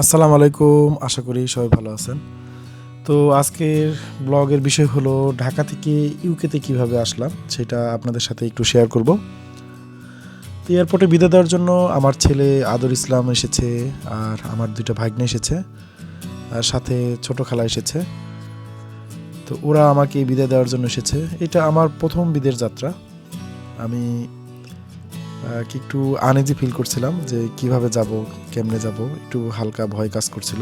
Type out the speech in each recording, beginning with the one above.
আসসালামু আলাইকুম, আশা করি সবাই ভালো আছেন। তো আজকের ব্লগের বিষয় হলো ঢাকা থেকে ইউকেতে কীভাবে আসলাম, সেটা আপনাদের সাথে একটু শেয়ার করব। তো এয়ারপোর্টে বিদায় দেওয়ার জন্য আমার ছেলে আদর ইসলাম এসেছে, আর আমার দুটো ভাগ্নে এসেছে, আর সাথে ছোট খালা এসেছে। তো ওরা আমাকে বিদায় দেওয়ার জন্য এসেছে। এটা আমার প্রথম বিদের যাত্রা। আমি কি একটু আনইজি ফিল করছিলাম যে কীভাবে যাব, কেমনে যাব, একটু হালকা ভয় কাজ করছিল।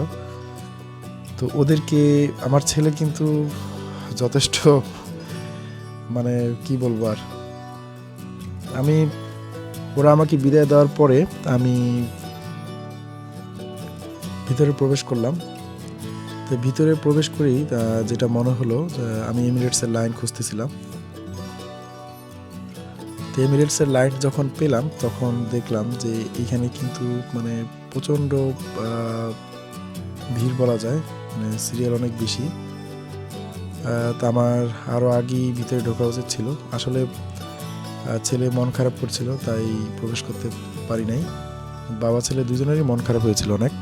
তো ওদেরকে, আমার ছেলে কিন্তু যথেষ্ট মানে কি বলব আর, আমি, ওরা আমাকে বিদায় দেওয়ার পরে আমি ভিতরে প্রবেশ করলাম। তো ভিতরে প্রবেশ করেই যেটা মনে হলো আমি এমিরেটসের লাইন খুঁজতেছিলাম। এমিরেটসের লাইট যখন পেলাম, তখন দেখলাম যে এখানে কিন্তু মানে প্রচণ্ড ভিড় বলা যায় মানে সিরিয়াল অনেক বেশি। তা আমার আরও আগেই ভিতরে ঢোকা উচিত ছিল। আসলে ছেলে মন খারাপ করছিল, তাই প্রবেশ করতে পারি নাই। বাবা ছেলে দুজনেরই মন খারাপ হয়েছিল অনেক।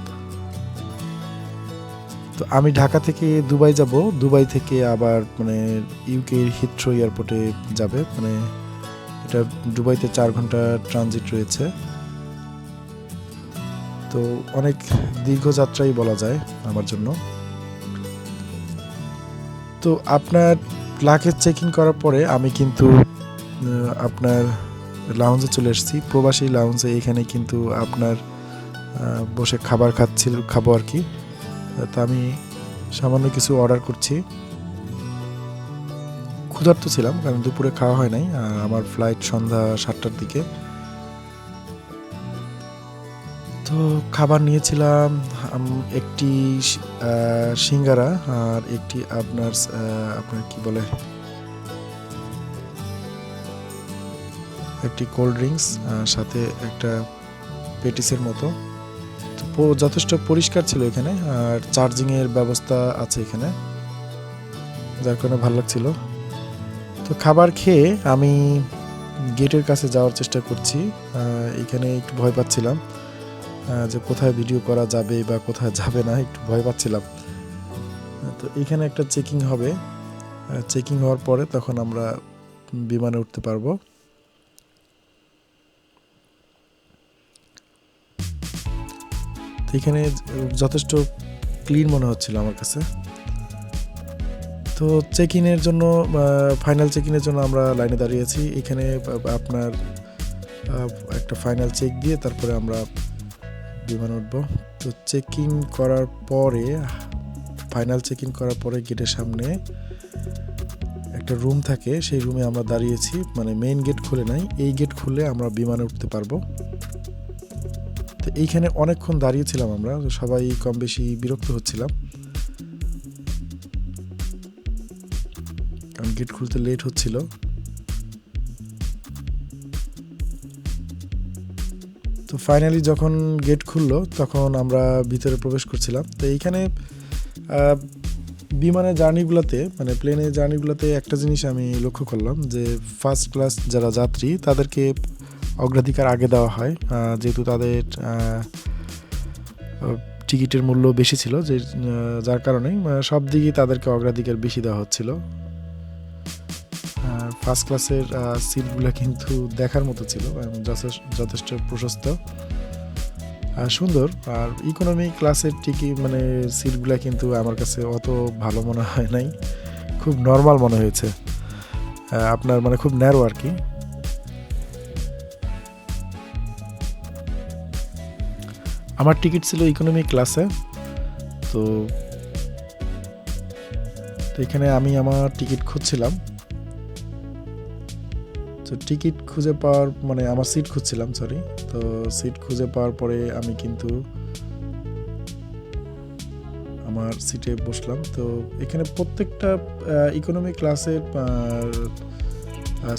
তো আমি ঢাকা থেকে দুবাই যাব। দুবাই থেকে আবার মানে ইউকে হিথ্রো এয়ারপোর্টে যাবে। মানে এটা দুবাইতে চার ঘণ্টা ট্রানজিট রয়েছে। তো অনেক দীর্ঘ যাত্রাই বলা যায় আমার জন্য। তো আপনার লাগেজ চেকিং করার পরে আমি কিন্তু আপনার লাউঞ্জে চলে এসেছি। প্রবাসী লাউঞ্জে এখানে কিন্তু আপনার বসে খাবার খাচ্ছিল, খাব আর কি। তো আমি সামান্য কিছু অর্ডার করছি। ক্ষুধার্ত ছিলাম, কারণ দুপুরে খাওয়া হয় নাই আমার ফ্লাইট সন্ধ্যা সাতটার দিকে। তো খাবার নিয়েছিলাম একটি সিঙ্গারা আর একটি আপনার আপনার কি বলে? একটি কোল্ড ড্রিঙ্কস সাথে একটা পেটিসের মতো। তো যথেষ্ট পরিষ্কার ছিল এখানে, আর চার্জিংয়ের ব্যবস্থা আছে এখানে। যার কারণে ভালো লাগছিল। তো খাবার খেয়ে আমি গেটের কাছে যাওয়ার চেষ্টা করছি। এখানে একটু ভয় পাচ্ছিলাম যে কোথায় ভিডিও করা যাবে বা কোথায় যাবে না, একটু ভয় পাচ্ছিলাম। তো এখানে একটা চেকিং হবে। চেকিং হওয়ার পরে তখন আমরা বিমানে উঠতে পারব। তো এখানে যথেষ্ট ক্লিন মনে হচ্ছিল আমার কাছে। তো চেক ইনের জন্য ফাইনাল চেক ইনের জন্য আমরা লাইনে দাঁড়িয়েছি। এখানে আপনার একটা ফাইনাল চেক দিয়ে তারপরে আমরা বিমান উঠব। তো চেক ইন করার পরে ফাইনাল চেক ইন করার পরে গেটের সামনে একটা রুম থাকে। সেই রুমে আমরা দাঁড়িয়েছি। মানে মেইন গেট খুলে নাই। এই গেট খুলে আমরা বিমানে উঠতে পারব। তো এইখানে অনেকক্ষণ দাঁড়িয়েছিলাম আমরা। সবাই কম বেশি বিরক্ত হচ্ছিলাম। গেট খুলতে লেট হচ্ছিল। তো ফাইনালি যখন গেট খুললো, তখন আমরা ভিতরে প্রবেশ করছিলাম। তো এইখানে বিমানের জার্নিগুলোতে মানে প্লেনের জার্নিগুলোতে একটা জিনিস আমি লক্ষ্য করলাম যে ফার্স্ট ক্লাস যারা যাত্রী, তাদেরকে অগ্রাধিকার আগে দেওয়া হয়। যেহেতু তাদের টিকিটের মূল্য বেশি ছিল, যে যার কারণে সব দিকেই তাদেরকে অগ্রাধিকার বেশি দেওয়া হচ্ছিল। ফার্স্ট ক্লাসের সিটগুলো কিন্তু দেখার মতো ছিল যথেষ্ট প্রশস্ত। সুন্দর। আর ইকোনমি ক্লাসের টিকিট মানে সিটগুলো কিন্তু আমার কাছে অত ভালো মনে হয় নাই। খুব নর্মাল মনে হয়েছে। আপনার মানে খুব ন্যারো আর কি। আমার টিকিট ছিল ইকোনমি ক্লাসে তো এখানে আমি আমার টিকিট খুঁজছিলাম। তো টিকিট খুঁজে পাওয়ার মানে আমার সিট খুঁজছিলাম সরি তো সিট খুঁজে পাওয়ার পরে আমি কিন্তু আমার সিটে বসলাম। তো এখানে প্রত্যেকটা ইকোনমি ক্লাসের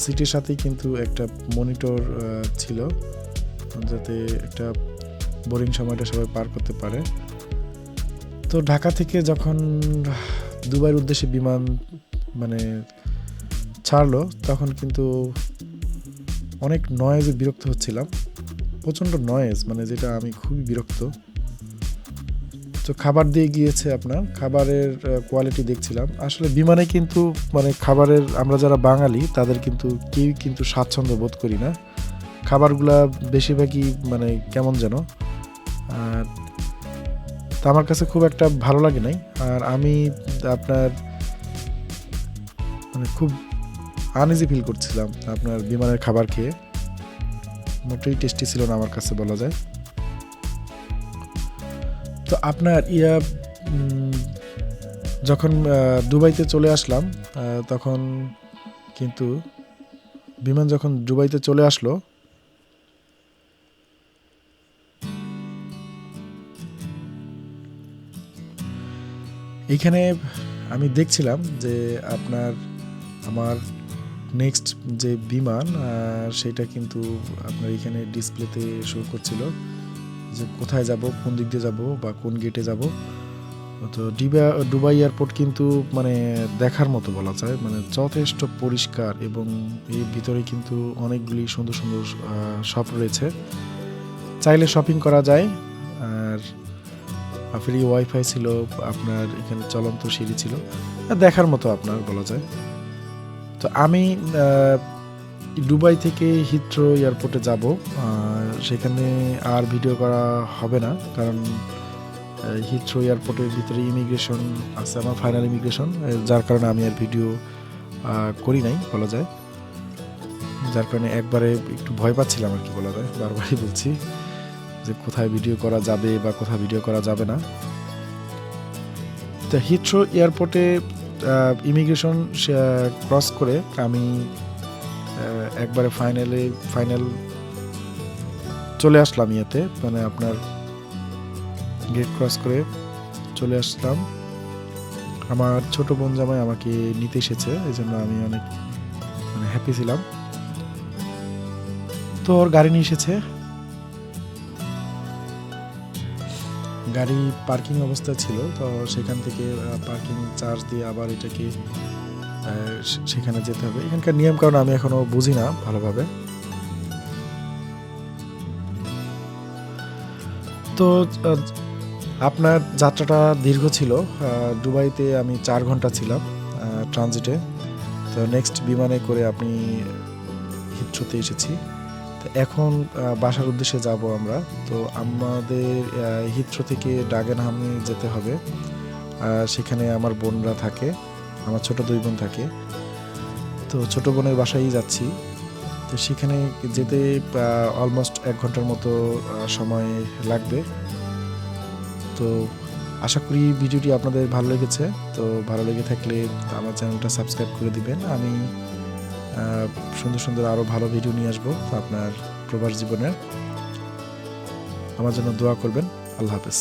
সিটের সাথেই কিন্তু একটা মনিটর ছিল। যাতে একটা বোরিং সময়টা সবাই পার করতে পারে। তো ঢাকা থেকে যখন দুবাইয়ের উদ্দেশ্যে বিমান মানে ছাড়লো, তখন কিন্তু অনেক নয়েজে বিরক্ত হচ্ছিলাম। প্রচণ্ড নয়েজ মানে যেটা আমি খুবই বিরক্ত। তো খাবার দিয়ে গিয়েছে আপনার, খাবারের কোয়ালিটি দেখছিলাম। আসলে বিমানে কিন্তু মানে খাবারের, আমরা যারা বাঙালি, তাদের কিন্তু কেউই কিন্তু স্বাচ্ছন্দ্য বোধ করি না। খাবারগুলা বেশিরভাগই মানে কেমন যেন। আর তা আমার কাছে খুব একটা ভালো লাগে নাই। আর আমি আপনার মানে খুব আনইজি ফিল করছিলাম আপনার বিমানের খাবার খেয়ে। মোটেই টেস্টি ছিল না আমার কাছে বলা যায়। তো আপনার ইয়া যখন দুবাইতে চলে আসলাম তখন কিন্তু বিমান যখন দুবাইতে চলে আসলো এইখানে আমি দেখছিলাম যে আপনার, আমার নেক্সট যে বিমান সেটা কিন্তু আপনার এখানে ডিসপ্লেতে শো করছিল যে কোথায় যাব, কোন দিক দিয়ে যাব বা কোন গেটে যাব। তো ডিবা, দুবাই এয়ারপোর্ট কিন্তু মানে দেখার মতো বলা যায় মানে যথেষ্ট পরিষ্কার এবং এর ভিতরে কিন্তু অনেকগুলি সুন্দর সুন্দর শপ রয়েছে। চাইলে শপিং করা যায়, আর ফ্রি ওয়াইফাই ছিল, আপনার এখানে চলন্ত সিঁড়ি ছিল, দেখার মতো আপনার বলা যায়। তো আমি দুবাই থেকে হিথ্রো এয়ারপোর্টে যাব। সেখানে আর ভিডিও করা হবে না, কারণ হিথ্রো এয়ারপোর্টের ভিতরে ইমিগ্রেশন আছে আমার ফাইনাল ইমিগ্রেশন যার কারণে আমি আর ভিডিও করি নাই, বলা যায়। যার কারণে একবারে একটু ভয় পাচ্ছিলাম আর কি, বলা যায়, বারবারই বলছি যে কোথায় ভিডিও করা যাবে বা কোথায় ভিডিও করা যাবে না। তো হিথ্রো এয়ারপোর্টে ইমিগ্রেশন ক্রস করে আমি একবারে ফাইনালে ফাইনাল চলে আসলাম ইয়েতে মানে আপনার গেট ক্রস করে চলে আসলাম। আমার ছোট বোন জামাই আমাকে নিতে এসেছে এই জন্য আমি অনেক মানে হ্যাপি ছিলাম। তো ওর গাড়ি নিয়ে এসেছে। গাড়ি পার্কিং অবস্থা ছিল, তো সেখান থেকে পার্কিং চার্জ দিয়ে আবার এটাকে সেখানে যেতে হবে। এখানকার নিয়ম কারণ আমি এখনও বুঝি না ভালোভাবে। তো আপনার যাত্রাটা দীর্ঘ ছিল দুবাইতে আমি চার ঘণ্টা ছিলাম ট্রানজিটে। তো নেক্সট বিমানে করে আপনি হিথ্রোতে এসেছি। তো এখন বাসার উদ্দেশ্যে যাব আমরা। তো আমাদের হিথ্রো থেকে ডাগেনহামে যেতে হবে। সেখানে আমার বোনরা থাকে, আমার ছোট দুই বোন থাকে। তো ছোট বোনের বাসায় যাচ্ছি। তো সেখানে যেতে অলমোস্ট এক ঘণ্টার মতো সময় লাগবে। তো আশা করি ভিডিওটি আপনাদের ভালো লেগেছে। তো ভালো লেগে থাকলে আমার চ্যানেলটা সাবস্ক্রাইব করে দিবেন। আমি সুন্দর সুন্দর আরও ভালো ভিডিও নিয়ে আসব আপনার প্রবাস জীবনের। আমার জন্য দোয়া করবেন। আল্লাহ হাফেজ।